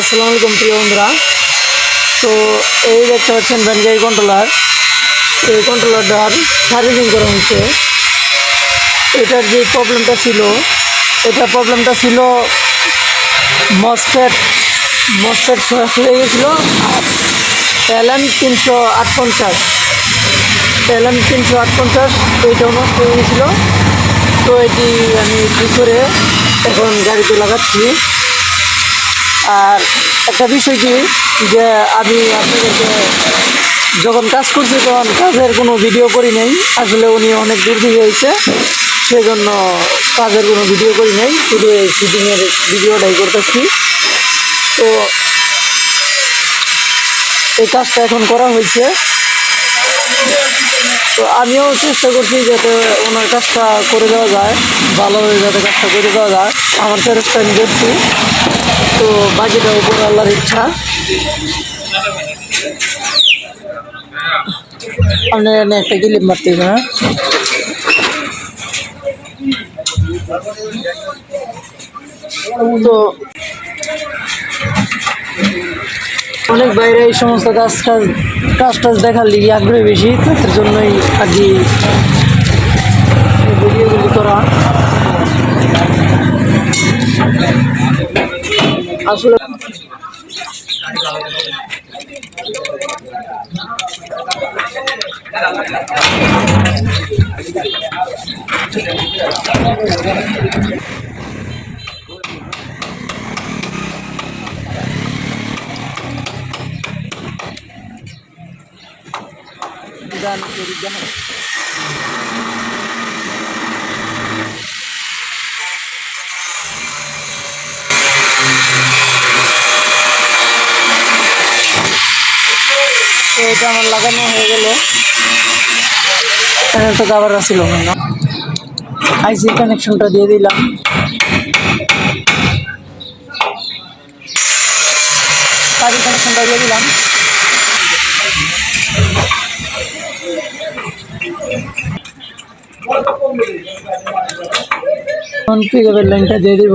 আসসালামু আলাইকুম, প্রিয় বন্ধুরা। তো এই দেখতে পাচ্ছেন ব্যানগাই কন্ট্রোলার এই কন্ট্রোলারটার সার্ভিসিং করা হয়েছে। এটার যে প্রবলেমটা ছিল, এটা প্রবলেমটা ছিল মসফেট মসফেট হয়ে গেছিল, আর এলএম তিনশো আট পঞ্চাশ এলএম তিনশো আট পঞ্চাশ এইটাও নষ্ট হয়ে গেছিল। তো এটি আমি কী করে এখন গাড়িতে লাগাচ্ছি। আর একটা বিষয় কি, যে আমি আপনাদেরকে যখন কাজ করছি, তখন কাজের কোনো ভিডিও করি নাই। আসলে উনি অনেক দূর থেকে হয়েছে সেই জন্য কাজের কোনো ভিডিও করি নাই, শুধু এই শুটিংয়ের ভিডিওটাই করতেছি। তো এই কাজটা এখন করা হয়েছে। তো আমিও চেষ্টা করছি যাতে ওনার কাজটা করে দেওয়া যায় ভালোভাবে যাতে কাজটা করে দেওয়া যায়। আমার চেষ্টা আমি করছি তো বাকিটা উপর আল্লাহর ইচ্ছা। আপনি এনে একটা গিলিপ মারতে না তো অনেক বাইরে এই সমস্ত কাজ কাজ কাজ টাজ দেখার লিগে আগ্রহ বেশি, তাদের জন্যই আর কি ভিডিওগুলি করা। আসলে তো এটা আমার লাগানো হয়ে গেল। তো কাবার আসছিল আইসি কানেকশনটা দিয়ে দিলাম। পিকআপের লাইনটা দিয়ে দিব?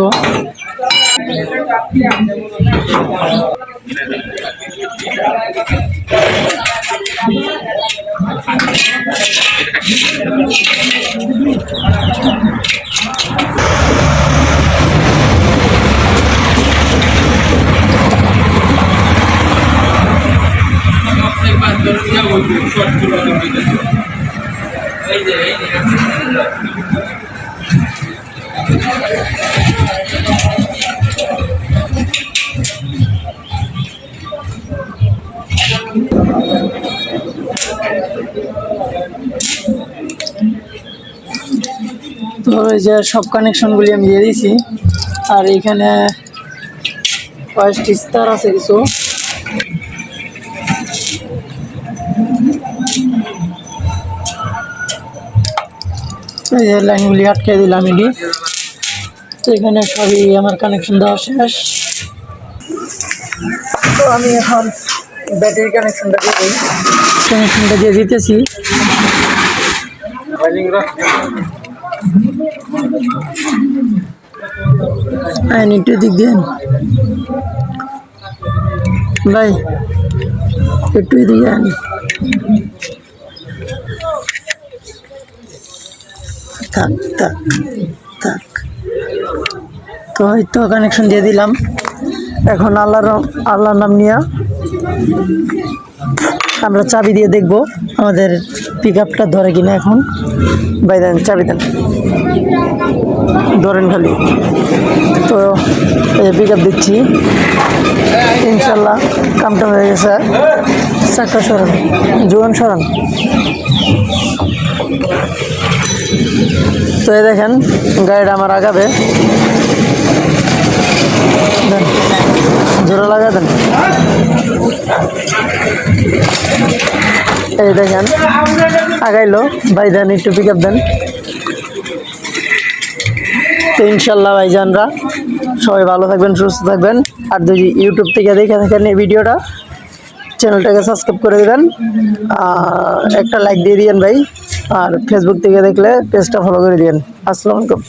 তো এই যে সব কানেকশনগুলি আমি দিয়ে দিয়েছি। আর এইখানে কয়েকটি স্টার আছে কিছু। এই যে লাইনগুলি আটকে দিলাম এটি। তো এখানে সবই আমার কানেকশন দেওয়া শেষ। তো আমি এখন ব্যাটারি কানেকশনটা দিয়ে দিই। কানেকশনটা দিয়ে দিতেছি। আইন একটু দিক দেন ভাই একটু এদিকে আন। থাক থাক থাক। তো হয়তো কানেকশন দিয়ে দিলাম। এখন আল্লাহর আল্লাহর নাম নিয়ে আমরা চাবি দিয়ে দেখব আমাদের পিক আপটা ধরে কিনা এখন। বাই দেন, চাবি দেন। ধরেন খালি। তো পিক আপ দিচ্ছি ইনশাল্লাহ কামটা হয়ে গেছে। চাকা সরান জোয়ান সরান তো এই দেখেন, গাড়িটা আমার আগাবে। দেন লাগা দেন। এই দেখেন, আগাইলো, ভাই দেন, একটু পিক আপ দেন। তো ইনশাল্লাহ ভাইজানরা সবাই ভালো থাকবেন, সুস্থ থাকবেন। আর যদি ইউটিউব থেকে দেখে থাকেন এই ভিডিওটা চ্যানেলটাকে সাবস্ক্রাইব করে দেবেন। একটা লাইক দিয়ে দিয়েন ভাই। আর ফেসবুক থেকে দেখলে পেজটা ফলো করে দিয়েন। আসসালামু আলাইকুম।